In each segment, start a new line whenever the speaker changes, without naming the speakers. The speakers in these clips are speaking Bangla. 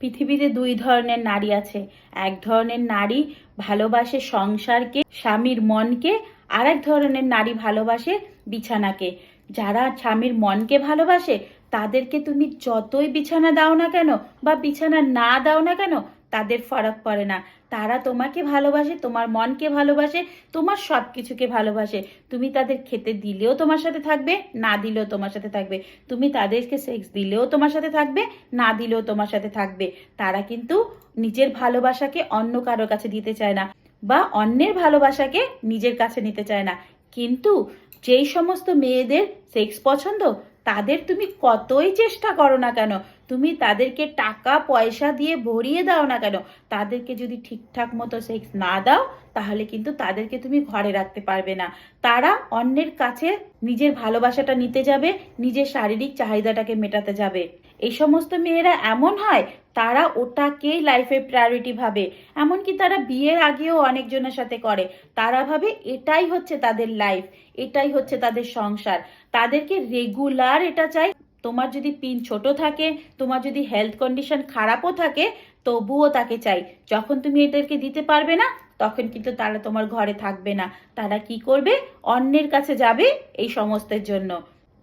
পৃথিবীতে দুই ধরনের নারী আছে। এক ধরনের নারী ভালোবাসে সংসারকে, স্বামীর মনকে আর এক ধরনের নারী ভালোবাসে বিছানাকে। যারা স্বামীর মনকে ভালোবাসে, তাদেরকে তুমি যতই বিছানা দাও না কেন বা বিছানা না দাও না কেন তাদের ফারাক পড়ে না। তারা তোমাকে ভালোবাসে, তোমার মনকে ভালোবাসে, তোমার সব কিছুকে ভালোবাসে। তুমি তাদের খেতে দিলেও তোমার সাথে থাকবে, না দিলেও তোমার সাথে থাকবে। তুমি তাদেরকে সেক্স দিলেও তোমার সাথে থাকবে, না দিলেও তোমার সাথে থাকবে। তারা কিন্তু নিজের ভালোবাসাকে অন্য কারোর কাছে দিতে চায় না বা অন্যের ভালোবাসাকে নিজের কাছে নিতে চায় না। কিন্তু যেই সমস্ত মেয়েদের সেক্স পছন্দ, তাদের তুমি কতই চেষ্টা করো না কেন? তুমি তাদেরকে টাকা, পয়সা দিয়ে ভরিয়ে দাও না কেন? তাদেরকে যদি ঠিকঠাক মতো সেক্স না দাও, তাহলে কিন্তু তাদেরকে তুমি ঘরে রাখতে পারবে না। তারা অন্যের কাছে নিজের ভালোবাসাটা নিতে যাবে, নিজের শারীরিক চাহিদাটাকে মেটাতে যাবে। এই সমস্ত মেয়েরা এমন হয়, তারা ওটাকেই লাইফের প্রায়োরিটি ভাবে। এমনকি তারা বিয়ের আগেও অনেকজনের সাথে করে। তারা ভাবে এটাই হচ্ছে তাদের লাইফ এটাই হচ্ছে তাদের সংসার। তাদেরকে রেগুলার এটা চাই তোমার যদি পিন ছোট থাকে, তোমার যদি হেলথ কন্ডিশন খারাপও থাকে, তবুও তাকে চাই। যখন তুমি এদেরকে দিতে পারবে না, তখন কিন্তু তারা তোমার ঘরে থাকবে না। তারা কি করবে? অন্যের কাছে যাবে এই সমস্তের জন্য।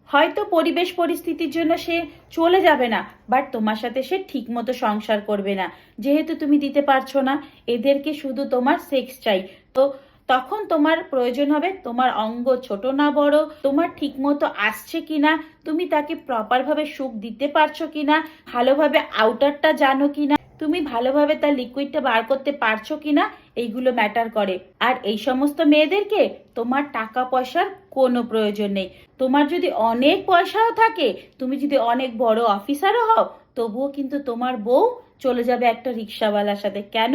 হয়তো পরিবেশ পরিস্থিতির জন্য সে চলে যাবে না বাট তোমার সাথে সে ঠিকমতো সংসার করবে না। যেহেতু তুমি দিতে পারছ না, এদেরকে শুধু তোমার সেক্স চাই। তো তখন তোমার প্রয়োজন হবে, তোমার অঙ্গ ছোট না বড়, তোমার ঠিকমতো আসছে কিনা, তুমি তাকে প্রপারভাবে সুখ দিতে পারছ কিনা, ভালোভাবে আউটারটা জানো কিনা, তুমি ভালোভাবে তার লিকুইডটা বার করতে পারছ কিনা, এইগুলো ম্যাটার করে। আর এই সমস্ত মেয়েদেরকে তোমার টাকা পয়সার কোনো প্রয়োজন নেই। তোমার যদি অনেক পয়সাও থাকে, তুমি যদি অনেক বড় অফিসারও হও, তবুও কিন্তু তোমার বউ চলে যাবে একটা রিক্সাওয়ালার সাথে। কেন?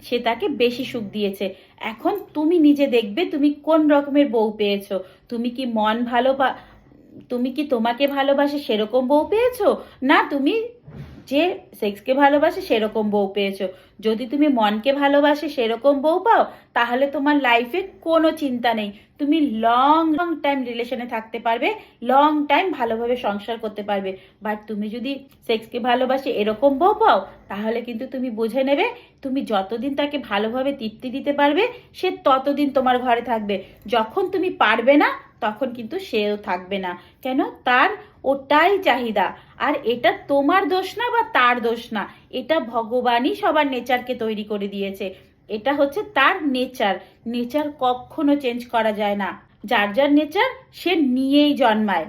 সে তাকে বেশি সুখ দিয়েছে। এখন তুমি নিজে দেখবে তুমি কোন রকমের বউ পেয়েছ। তুমি কি মন ভালো তুমি কি তোমাকে ভালোবাসে সেরকম বউ পেয়েছ? না, তুমি যে সেক্সকে ভালোবাসে সেরকম বউ পেয়েছ। যদি তুমি মনকে ভালোবাসে সেরকম বউ পাও, তাহলে তোমার লাইফে কোনো চিন্তা নেই। তুমি লং লং টাইম রিলেশনে থাকতে পারবে লং টাইম ভালোভাবে সংসার করতে পারবে। বাট তুমি যদি সেক্সকে ভালোবাসে এরকম বউ পাও, তাহলে কিন্তু তুমি বুঝে নেবে, তুমি যতদিন তাকে ভালোভাবে তৃপ্তি দিতে পারবে, সে ততদিন তোমার ঘরে থাকবে। যখন তুমি পারবে না তখন কিন্তু সেও থাকবে না। কেন? তার ওটাই চাহিদা। আর এটা তোমার দোষ না বা তার দোষ না, এটা ভগবানই সবার নেচারকে তৈরি করে দিয়েছে। এটা হচ্ছে তার নেচার। নেচার কখনো চেঞ্জ করা যায় না। যার যার নেচার, সে নিয়েই জন্মায়।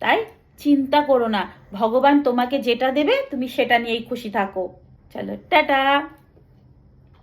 তাই চিন্তা করো না। ভগবান তোমাকে যেটা দেবে, তুমি সেটা নিয়েই খুশি থাকো। চলো, টাটা!